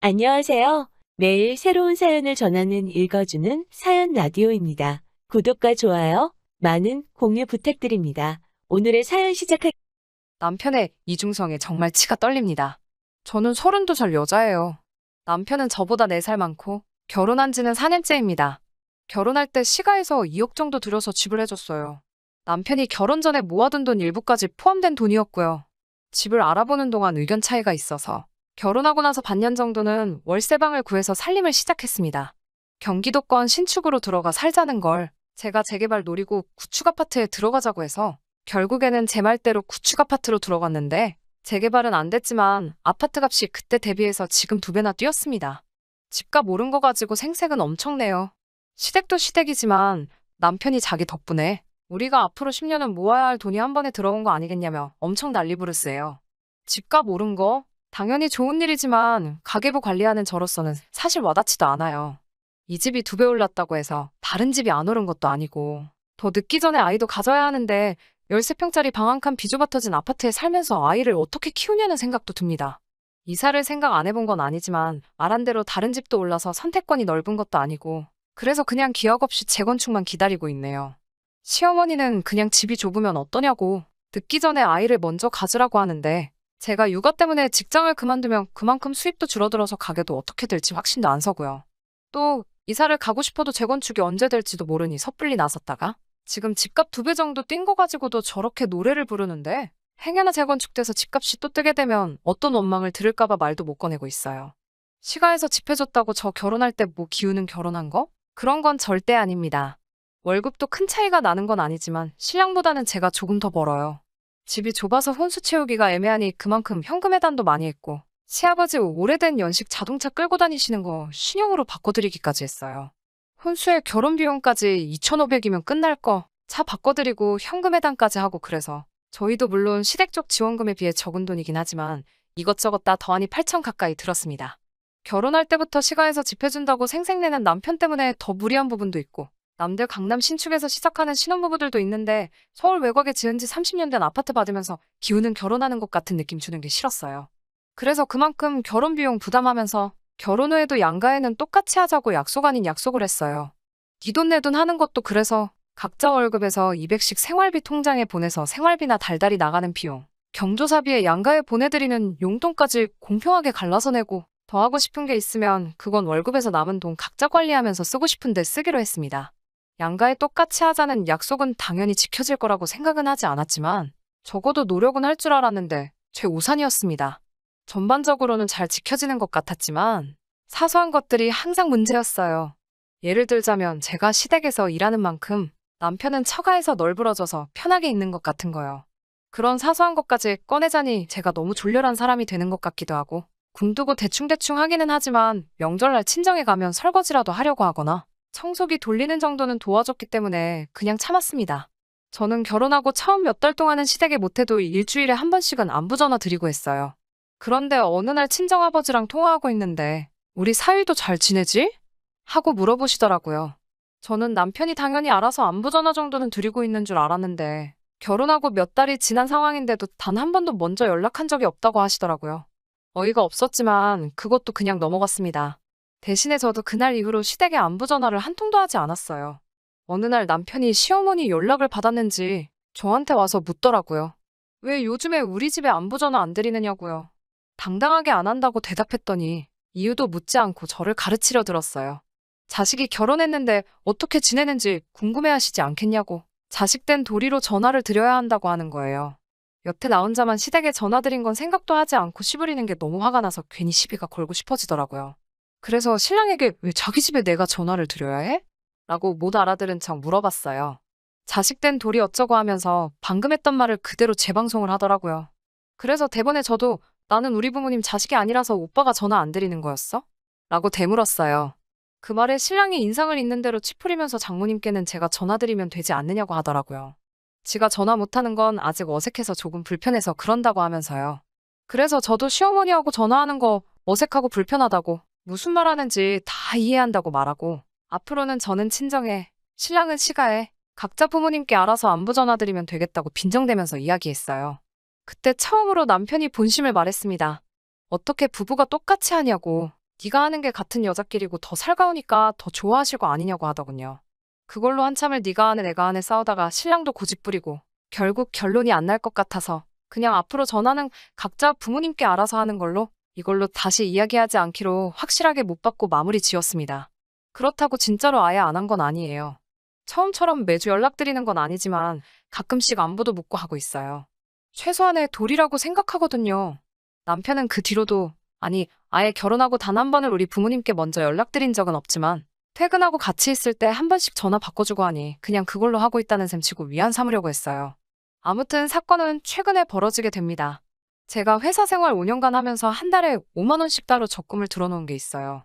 안녕하세요. 매일 새로운 사연을 전하는 읽어주는 사연 라디오입니다. 구독과 좋아요, 많은 공유 부탁드립니다. 오늘의 사연 시작할 남편의 이중성에 정말 치가 떨립니다. 저는 32살 여자예요. 남편은 저보다 4살 많고 결혼한 지는 4년째입니다. 결혼할 때 시가에서 2억 정도 들여서 지불해줬어요. 남편이 결혼 전에 모아둔 돈 일부까지 포함된 돈이었고요. 집을 알아보는 동안 의견 차이가 있어서 결혼하고 나서 반년 정도는 월세방을 구해서 살림을 시작했습니다. 경기도권 신축으로 들어가 살자는 걸 제가 재개발 노리고 구축 아파트에 들어가자고 해서 결국에는 제 말대로 구축 아파트로 들어갔는데 재개발은 안 됐지만 아파트 값이 그때 대비해서 지금 두 배나 뛰었습니다. 집값 오른 거 가지고 생색은 엄청내요. 시댁도 시댁이지만 남편이 자기 덕분에 우리가 앞으로 10년은 모아야 할 돈이 한 번에 들어온 거 아니겠냐며 엄청 난리 부르스예요. 집값 오른 거 당연히 좋은 일이지만 가계부 관리하는 저로서는 사실 와닿지도 않아요. 이 집이 두 배 올랐다고 해서 다른 집이 안 오른 것도 아니고 더 늦기 전에 아이도 가져야 하는데 13평짜리 방 한 칸 비좁아 터진 아파트에 살면서 아이를 어떻게 키우냐는 생각도 듭니다. 이사를 생각 안 해본 건 아니지만 말한 대로 다른 집도 올라서 선택권이 넓은 것도 아니고 그래서 그냥 기억 없이 재건축만 기다리고 있네요. 시어머니는 그냥 집이 좁으면 어떠냐고 듣기 전에 아이를 먼저 가지라고 하는데 제가 육아 때문에 직장을 그만두면 그만큼 수입도 줄어들어서 가게도 어떻게 될지 확신도 안 서고요. 또 이사를 가고 싶어도 재건축이 언제 될지도 모르니 섣불리 나섰다가 지금 집값 두 배 정도 뛴 거 가지고도 저렇게 노래를 부르는데 행여나 재건축돼서 집값이 또 뜨게 되면 어떤 원망을 들을까봐 말도 못 꺼내고 있어요. 시가에서 집 해줬다고 저 결혼할 때 뭐 기우는 결혼한 거? 그런 건 절대 아닙니다. 월급도 큰 차이가 나는 건 아니지만 신랑보다는 제가 조금 더 벌어요. 집이 좁아서 혼수 채우기가 애매하니 그만큼 현금 해단도 많이 했고 시아버지 오래된 연식 자동차 끌고 다니시는 거 신형으로 바꿔드리기까지 했어요. 혼수에 결혼 비용까지 2,500이면 끝날 거 차 바꿔드리고 현금 해단까지 하고 그래서 저희도 물론 시댁 쪽 지원금에 비해 적은 돈이긴 하지만 이것저것 다 더하니 8천 가까이 들었습니다. 결혼할 때부터 시가에서 집 해준다고 생색내는 남편 때문에 더 무리한 부분도 있고 남들 강남 신축에서 시작하는 신혼부부들도 있는데 서울 외곽에 지은 지 30년 된 아파트 받으면서 기우는 결혼하는 것 같은 느낌 주는 게 싫었어요. 그래서 그만큼 결혼 비용 부담하면서 결혼 후에도 양가에는 똑같이 하자고 약속 아닌 약속을 했어요. 네돈내돈 하는 것도 그래서 각자 월급에서 200씩 생활비 통장에 보내서 생활비나 달달이 나가는 비용, 경조사비에 양가에 보내드리는 용돈까지 공평하게 갈라서 내고 더 하고 싶은 게 있으면 그건 월급에서 남은 돈 각자 관리하면서 쓰고 싶은데 쓰기로 했습니다. 양가에 똑같이 하자는 약속은 당연히 지켜질 거라고 생각은 하지 않았지만 적어도 노력은 할 줄 알았는데 제 우산이었습니다. 전반적으로는 잘 지켜지는 것 같았지만 사소한 것들이 항상 문제였어요. 예를 들자면 제가 시댁에서 일하는 만큼 남편은 처가에서 널브러져서 편하게 있는 것 같은 거요. 그런 사소한 것까지 꺼내자니 제가 너무 졸렬한 사람이 되는 것 같기도 하고 군 두고 대충대충 하기는 하지만 명절날 친정에 가면 설거지라도 하려고 하거나 청소기 돌리는 정도는 도와줬기 때문에 그냥 참았습니다. 저는 결혼하고 처음 몇 달 동안은 시댁에 못해도 일주일에 한 번씩은 안부 전화 드리고 했어요. 그런데 어느 날 친정아버지랑 통화하고 있는데 우리 사위도 잘 지내지? 하고 물어보시더라고요. 저는 남편이 당연히 알아서 안부 전화 정도는 드리고 있는 줄 알았는데 결혼하고 몇 달이 지난 상황인데도 단 한 번도 먼저 연락한 적이 없다고 하시더라고요. 어이가 없었지만 그것도 그냥 넘어갔습니다. 대신에 저도 그날 이후로 시댁에 안부 전화를 한 통도 하지 않았어요. 어느 날 남편이 시어머니 연락을 받았는지 저한테 와서 묻더라고요. 왜 요즘에 우리 집에 안부 전화 안 드리느냐고요. 당당하게 안 한다고 대답했더니 이유도 묻지 않고 저를 가르치려 들었어요. 자식이 결혼했는데 어떻게 지내는지 궁금해 하시지 않겠냐고. 자식 된 도리로 전화를 드려야 한다고 하는 거예요. 여태 나 혼자만 시댁에 전화 드린 건 생각도 하지 않고 시부리는 게 너무 화가 나서 괜히 시비가 걸고 싶어지더라고요. 그래서 신랑에게 왜 자기 집에 내가 전화를 드려야 해? 라고 못 알아들은 척 물어봤어요. 자식 된 돌이 어쩌고 하면서 방금 했던 말을 그대로 재방송을 하더라고요. 그래서 대본에 저도 나는 우리 부모님 자식이 아니라서 오빠가 전화 안 드리는 거였어? 라고 되물었어요. 그 말에 신랑이 인상을 있는 대로 치푸리면서 장모님께는 제가 전화드리면 되지 않느냐고 하더라고요. 지가 전화 못하는 건 아직 어색해서 조금 불편해서 그런다고 하면서요. 그래서 저도 시어머니하고 전화하는 거 어색하고 불편하다고 무슨 말 하는지 다 이해한다고 말하고 앞으로는 저는 친정에 신랑은 시가에 각자 부모님께 알아서 안부 전화드리면 되겠다고 빈정대면서 이야기했어요. 그때 처음으로 남편이 본심을 말했습니다. 어떻게 부부가 똑같이 하냐고. 네가 하는 게 같은 여자끼리고 더 살가우니까 더 좋아하실 거 아니냐고 하더군요. 그걸로 한참을 네가 하는 애가 하네 싸우다가 신랑도 고집부리고 결국 결론이 안 날 것 같아서 그냥 앞으로 전화는 각자 부모님께 알아서 하는 걸로 이걸로 다시 이야기하지 않기로 확실하게 못 받고 마무리 지었습니다. 그렇다고 진짜로 아예 안 한 건 아니에요. 처음처럼 매주 연락드리는 건 아니지만 가끔씩 안부도 묻고 하고 있어요. 최소한의 도리라고 생각하거든요. 남편은 그 뒤로도 아니 아예 결혼하고 단 한 번을 우리 부모님께 먼저 연락드린 적은 없지만 퇴근하고 같이 있을 때 한 번씩 전화 바꿔주고 하니 그냥 그걸로 하고 있다는 셈 치고 위안 삼으려고 했어요. 아무튼 사건은 최근에 벌어지게 됩니다. 제가 회사 생활 5년간 하면서 한 달에 5만 원씩 따로 적금을 들어놓은 게 있어요.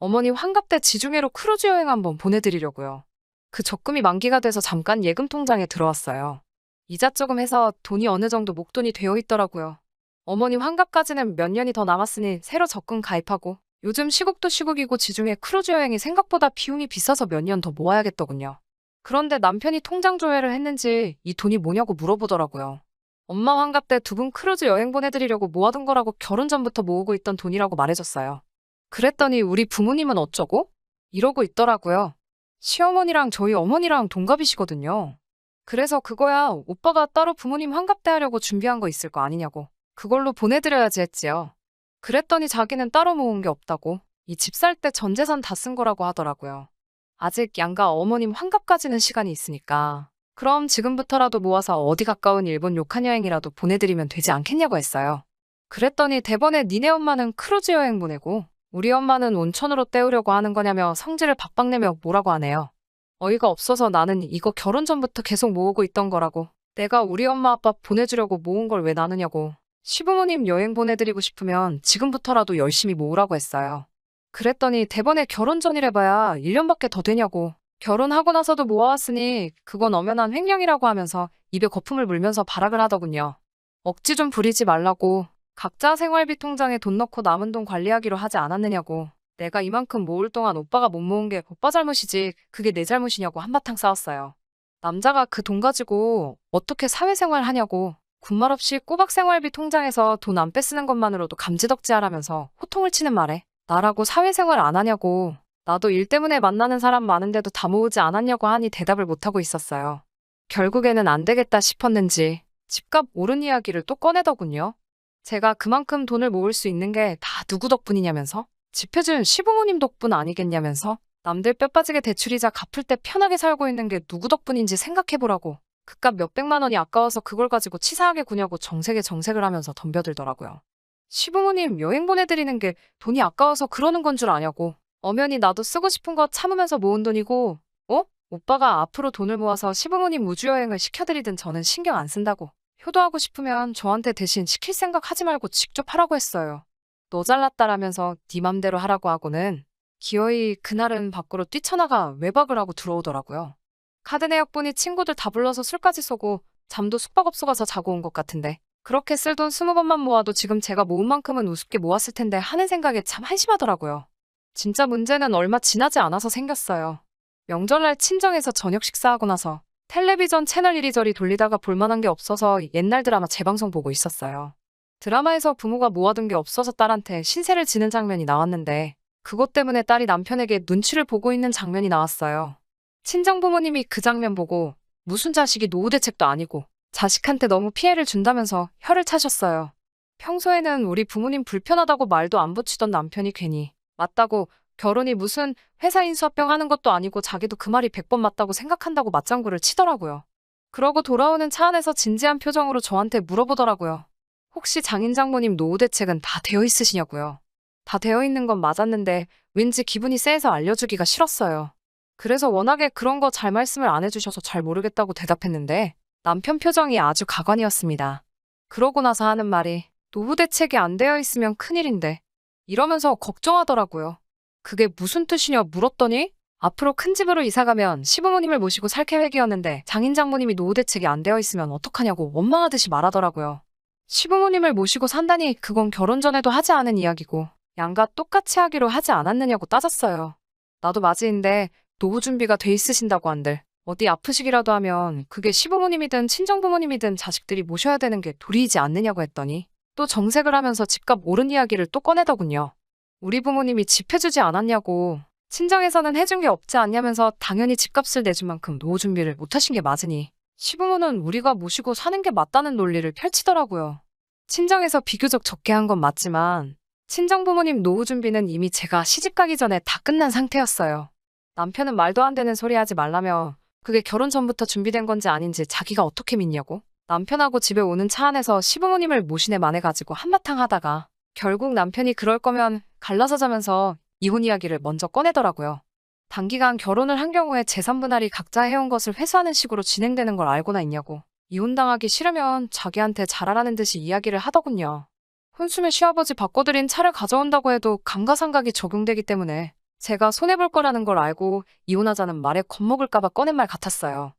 어머니 환갑 때 지중해로 크루즈 여행 한번 보내드리려고요. 그 적금이 만기가 돼서 잠깐 예금 통장에 들어왔어요. 이자 조금 해서 돈이 어느 정도 목돈이 되어 있더라고요. 어머니 환갑까지는 몇 년이 더 남았으니 새로 적금 가입하고 요즘 시국도 시국이고 지중해 크루즈 여행이 생각보다 비용이 비싸서 몇 년 더 모아야겠더군요. 그런데 남편이 통장 조회를 했는지 이 돈이 뭐냐고 물어보더라고요. 엄마 환갑 때 두 분 크루즈 여행 보내드리려고 모아둔 거라고 결혼 전부터 모으고 있던 돈이라고 말해줬어요. 그랬더니 우리 부모님은 어쩌고? 이러고 있더라고요. 시어머니랑 저희 어머니랑 동갑이시거든요. 그래서 그거야 오빠가 따로 부모님 환갑 때 하려고 준비한 거 있을 거 아니냐고. 그걸로 보내드려야지 했지요. 그랬더니 자기는 따로 모은 게 없다고. 이 집 살 때 전 재산 다 쓴 거라고 하더라고요. 아직 양가 어머님 환갑까지는 시간이 있으니까. 그럼 지금부터라도 모아서 어디 가까운 일본 요칸 여행이라도 보내드리면 되지 않겠냐고 했어요. 그랬더니 대번에 니네 엄마는 크루즈 여행 보내고 우리 엄마는 온천으로 때우려고 하는 거냐며 성질을 박박 내며 뭐라고 하네요. 어이가 없어서 나는 이거 결혼 전부터 계속 모으고 있던 거라고. 내가 우리 엄마 아빠 보내주려고 모은 걸 왜 나누냐고. 시부모님 여행 보내드리고 싶으면 지금부터라도 열심히 모으라고 했어요. 그랬더니 대번에 결혼 전이래봐야 1년밖에 더 되냐고. 결혼하고 나서도 모아왔으니 그건 엄연한 횡령이라고 하면서 입에 거품을 물면서 발악을 하더군요. 억지 좀 부리지 말라고. 각자 생활비 통장에 돈 넣고 남은 돈 관리하기로 하지 않았느냐고. 내가 이만큼 모을 동안 오빠가 못 모은 게 오빠 잘못이지 그게 내 잘못이냐고 한바탕 싸웠어요. 남자가 그 돈 가지고 어떻게 사회생활 하냐고 군말 없이 꼬박 생활비 통장에서 돈안 뺏쓰는 것만으로도 감지덕지하라면서 호통을 치는 말에 나라고 사회생활 안 하냐고 나도 일 때문에 만나는 사람 많은데도 다 모으지 않았냐고 하니 대답을 못하고 있었어요. 결국에는 안 되겠다 싶었는지 집값 오른 이야기를 또 꺼내더군요. 제가 그만큼 돈을 모을 수 있는 게 다 누구 덕분이냐면서 집 해준 시부모님 덕분 아니겠냐면서 남들 뼈 빠지게 대출이자 갚을 때 편하게 살고 있는 게 누구 덕분인지 생각해보라고 그깟 몇백만 원이 아까워서 그걸 가지고 치사하게 구냐고 정색에 정색을 하면서 덤벼들더라고요. 시부모님 여행 보내드리는 게 돈이 아까워서 그러는 건 줄 아냐고. 엄연히 나도 쓰고 싶은 거 참으면서 모은 돈이고, 어? 오빠가 앞으로 돈을 모아서 시부모님 우주여행을 시켜드리든 저는 신경 안 쓴다고. 효도하고 싶으면 저한테 대신 시킬 생각 하지 말고 직접 하라고 했어요. 너 잘났다라면서 네 맘대로 하라고 하고는 기어이 그날은 밖으로 뛰쳐나가 외박을 하고 들어오더라고요. 카드 내역분이 친구들 다 불러서 술까지 쏘고 잠도 숙박업소 가서 자고 온 것 같은데 그렇게 쓸 돈 스무 번만 모아도 지금 제가 모은 만큼은 우습게 모았을 텐데 하는 생각에 참 한심하더라고요. 진짜 문제는 얼마 지나지 않아서 생겼어요. 명절날 친정에서 저녁 식사하고 나서 텔레비전 채널 이리저리 돌리다가 볼만한 게 없어서 옛날 드라마 재방송 보고 있었어요. 드라마에서 부모가 모아둔 게 없어서 딸한테 신세를 지는 장면이 나왔는데 그것 때문에 딸이 남편에게 눈치를 보고 있는 장면이 나왔어요. 친정 부모님이 그 장면 보고 무슨 자식이 노후 대책도 아니고 자식한테 너무 피해를 준다면서 혀를 차셨어요. 평소에는 우리 부모님 불편하다고 말도 안 붙이던 남편이 괜히 맞다고 결혼이 무슨 회사 인수합병 하는 것도 아니고 자기도 그 말이 100번 맞다고 생각한다고 맞장구를 치더라고요. 그러고 돌아오는 차 안에서 진지한 표정으로 저한테 물어보더라고요. 혹시 장인 장모님 노후 대책은 다 되어 있으시냐고요. 다 되어 있는 건 맞았는데 왠지 기분이 쎄해서 알려주기가 싫었어요. 그래서 워낙에 그런 거 잘 말씀을 안 해주셔서 잘 모르겠다고 대답했는데 남편 표정이 아주 가관이었습니다. 그러고 나서 하는 말이 노후 대책이 안 되어 있으면 큰일인데 이러면서 걱정하더라고요. 그게 무슨 뜻이냐 물었더니 앞으로 큰 집으로 이사가면 시부모님을 모시고 살 계획이었는데 장인 장모님이 노후 대책이 안 되어 있으면 어떡하냐고 원망하듯이 말하더라고요. 시부모님을 모시고 산다니 그건 결혼 전에도 하지 않은 이야기고 양가 똑같이 하기로 하지 않았느냐고 따졌어요. 나도 맞이인데 노후 준비가 돼 있으신다고 한들 어디 아프시기라도 하면 그게 시부모님이든 친정부모님이든 자식들이 모셔야 되는 게 도리이지 않느냐고 했더니 또 정색을 하면서 집값 오른 이야기를 또 꺼내더군요. 우리 부모님이 집 해주지 않았냐고. 친정에서는 해준 게 없지 않냐면서 당연히 집값을 내준 만큼 노후 준비를 못 하신 게 맞으니 시부모는 우리가 모시고 사는 게 맞다는 논리를 펼치더라고요. 친정에서 비교적 적게 한 건 맞지만 친정 부모님 노후 준비는 이미 제가 시집 가기 전에 다 끝난 상태였어요. 남편은 말도 안 되는 소리 하지 말라며 그게 결혼 전부터 준비된 건지 아닌지 자기가 어떻게 믿냐고. 남편하고 집에 오는 차 안에서 시부모님을 모시네 만해 가지고 한바탕 하다가 결국 남편이 그럴 거면 갈라서 자면서 이혼 이야기를 먼저 꺼내더라고요. 단기간 결혼을 한 경우에 재산 분할이 각자 해온 것을 회수하는 식으로 진행되는 걸 알고나 있냐고. 이혼당하기 싫으면 자기한테 잘하라는 듯이 이야기를 하더군요. 혼수면 시아버지 바꿔드린 차를 가져온다고 해도 감가상각이 적용되기 때문에 제가 손해볼 거라는 걸 알고 이혼하자는 말에 겁먹을까봐 꺼낸 말 같았어요.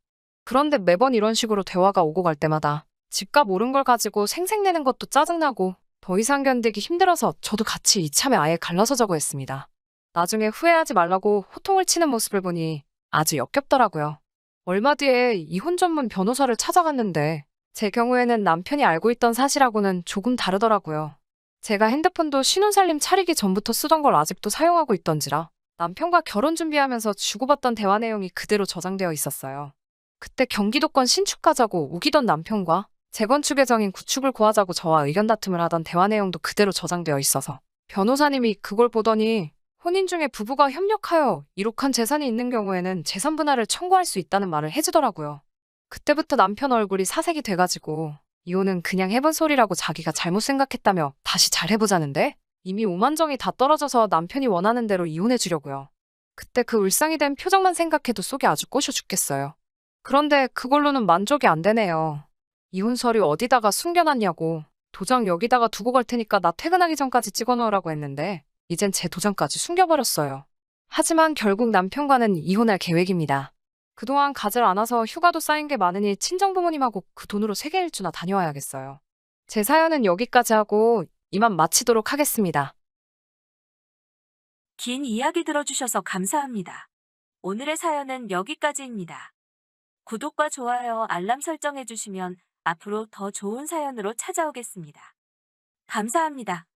그런데 매번 이런 식으로 대화가 오고 갈 때마다 집값 오른 걸 가지고 생색내는 것도 짜증나고 더 이상 견디기 힘들어서 저도 같이 이참에 아예 갈라서 자고 했습니다. 나중에 후회하지 말라고 호통을 치는 모습을 보니 아주 역겹더라고요. 얼마 뒤에 이혼 전문 변호사를 찾아갔는데 제 경우에는 남편이 알고 있던 사실하고는 조금 다르더라고요. 제가 핸드폰도 신혼살림 차리기 전부터 쓰던 걸 아직도 사용하고 있던지라 남편과 결혼 준비하면서 주고받던 대화 내용이 그대로 저장되어 있었어요. 그때 경기도권 신축 가자고 우기던 남편과 재건축 예정인 구축을 구하자고 저와 의견 다툼을 하던 대화 내용도 그대로 저장되어 있어서 변호사님이 그걸 보더니 혼인 중에 부부가 협력하여 이룩한 재산이 있는 경우에는 재산 분할을 청구할 수 있다는 말을 해주더라고요. 그때부터 남편 얼굴이 사색이 돼가지고 이혼은 그냥 해본 소리라고 자기가 잘못 생각했다며 다시 잘 해보자는데 이미 오만정이 다 떨어져서 남편이 원하는 대로 이혼해 주려고요. 그때 그 울상이 된 표정만 생각해도 속이 아주 꼬셔 죽겠어요. 그런데 그걸로는 만족이 안 되네요. 이혼 서류 어디다가 숨겨놨냐고 도장 여기다가 두고 갈 테니까 나 퇴근하기 전까지 찍어놓으라고 했는데 이젠 제 도장까지 숨겨버렸어요. 하지만 결국 남편과는 이혼할 계획입니다. 그동안 가지를 않아서 휴가도 쌓인 게 많으니 친정부모님하고 그 돈으로 세계 일주나 다녀와야겠어요. 제 사연은 여기까지 하고 이만 마치도록 하겠습니다. 긴 이야기 들어주셔서 감사합니다. 오늘의 사연은 여기까지입니다. 구독과 좋아요, 알람 설정해주시면 앞으로 더 좋은 사연으로 찾아오겠습니다. 감사합니다.